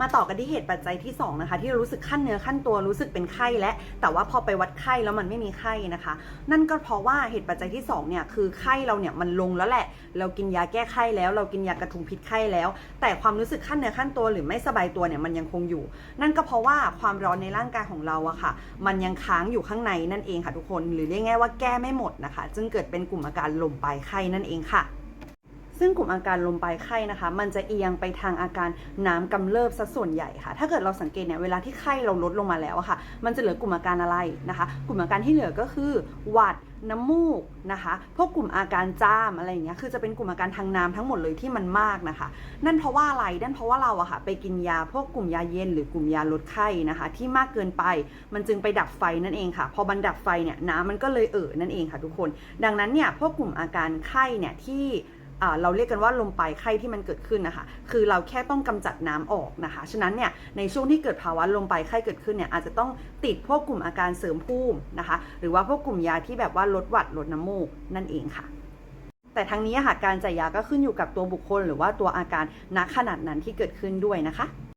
มาต่อกันที่เหตุปัจจัยที่ 2 นะคะ ที่เรารู้สึกขั้นเนื้อขั้นตัวรู้สึกเป็นไข้และ แต่ว่าพอไปวัดไข้แล้วมันไม่มีไข้นะคะ นั่นก็เพราะว่าเหตุปัจจัยที่2เนี่ยคือไข้เราเนี่ยมันลงแล้วแหละ เรากินยาแก้ไข้แล้ว เรากินยากระทุงพิษไข้แล้ว แต่ความรู้สึกขั้นเนื้อขั้นตัวหรือไม่สบายตัวเนี่ยมันยังคงอยู่ นั่นก็เพราะว่าความร้อนในร่างกายของเราอะค่ะ มันยังค้างอยู่ข้างในนั่นเองค่ะทุกคน หรือเรียกง่ายว่าแก้ไม่หมดนะคะ จึงเกิดเป็นกลุ่มอาการลมปลายไข้นั่นเองค่ะ ซึ่งกลุ่มอาการลมปลายไข้นะคะ มันจะเอียงไปทางอาการน้ำกำเริบซะส่วนใหญ่ค่ะ ถ้าเกิดเราสังเกตเนี่ยเวลาที่ไข้เราลดลงมาแล้วอะค่ะ มันจะเหลือกลุ่มอาการอะไรนะคะ กลุ่มอาการที่เหลือก็คือหวัดน้ำมูกนะคะ พวกกลุ่มอาการจามอะไรอย่างเงี้ย คือจะเป็นกลุ่มอาการทางน้ำทั้งหมดเลยที่มันมากนะคะ นั่นเพราะว่าอะไร นั่นเพราะว่าเราอะค่ะไปกินยาพวกกลุ่มยาเย็นหรือกลุ่มยาลดไข้นะคะ ที่มากเกินไป มันจึงไปดับไฟนั่นเองค่ะ พอมันดับไฟเนี่ยน้ำมันก็เลยเอ่อนั่นเองค่ะทุกคน ดังนั้นเนี่ยพวกกลุ่มอาการไข้เนี่ยที่ เราเรียกกันว่าลมปลายไข้ที่มันเกิดขึ้นนะคะ คือเราแค่ต้องกำจัดน้ำออกนะคะ ฉะนั้นเนี่ยในช่วงที่เกิดภาวะลมปลายไข้เกิดขึ้นเนี่ยอาจจะต้องติดพวกกลุ่มอาการเสริมภูมินะคะ หรือว่าพวกกลุ่มยาที่แบบว่าลดหวัดลดน้ำมูกนั่นเองค่ะแต่ทั้งนี้ค่ะการจ่ายยาก็ขึ้นอยู่กับตัวบุคคล หรือว่าตัวอาการณขนาดนั้นที่เกิดขึ้นด้วยนะคะ